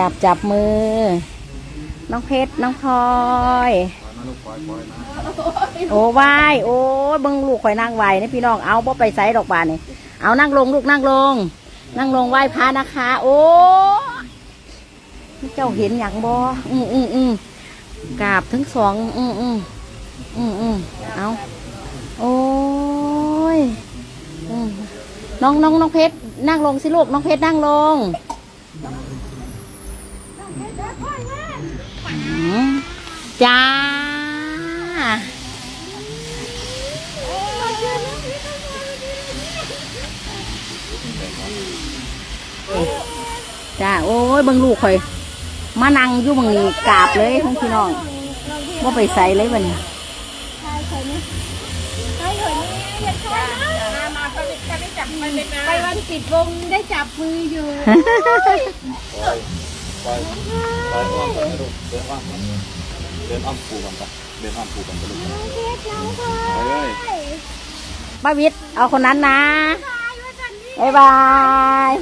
จับจับมือ น้องเพชรน้องพลอยมาลูกปล่อยปล่อยมาโอ้ไหวายโอ้ยเบิ่งลูกข่อยนั่งไหวนี่พี่น้องเอาบ่ไปไสดอกบานนี่เอานั่งลงลูกนั่งลง นั่งลงไหว้พระนะคะ โอ้เจ้าเห็นอย่างบ่อืมอืมอืมกราบทั้งสองอืมอืมอืมอืมเอาโอ้ยอืมน้องน้องน้องเพชรนั่งลงสิลูกน้องเพชรนั่งลงอืม จ้า จ้า โอ้ยเบิ่งลูกข่อย มานั่งอยู่เบางนี้กราบเลยทั้งพี่น้องว่าไปใส่เลยวันนี้ไปวันปิดวงได้จับมืออยู่ ปล่อยปล่อยปอ้อมก่อนนะลูกเดินอ้อมก่อนเดินอ้อมปูกันไปเดินอ้อมปูกันไปลูกไปเลยป้าวิทย์เอาคนนั้นนะบายบาย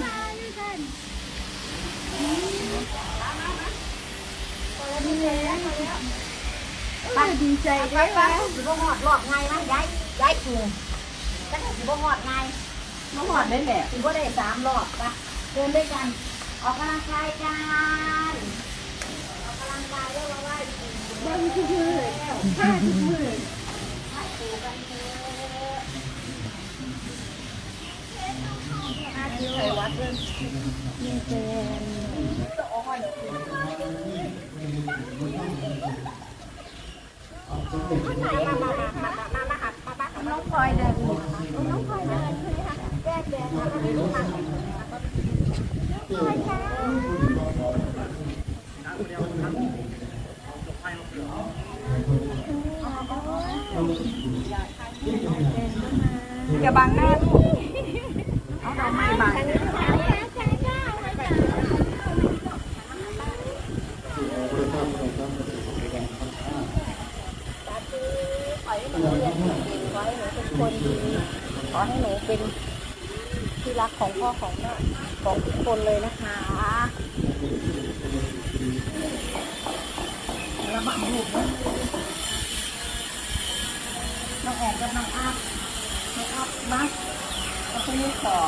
ดีใจได้ไหมสิบ่หอดรอบไงมั้ยย้ายย้ายจูงแต่สิบ่หอดไงมาหอดได้แหละสิบ่ได้สามรอบปะเดินด้วยกัน ออกกำลังกายกันออกกำลังกายเรียกว่าไหว้ครูบ้านคือมือผ้าคือมือไหว้ครูกันเถอะน่าจะไปวัดเรื่องยิงเจนน้องพลอยเดินน้องพลอยเดินใช่ไหมคะแยกเดินมา จะบังหน้าลูกเอาดอกไม้บังขอให้หนูเรียนเก่งๆขอให้หนูเป็นคนดีขอให้หนูเป็นที่รักของพ่อของแม่ ของทุกคนเลยนะคะระบังดูน้องแอนกับน้องอัพน้องอัพมาแล้วก็นี่ต่อ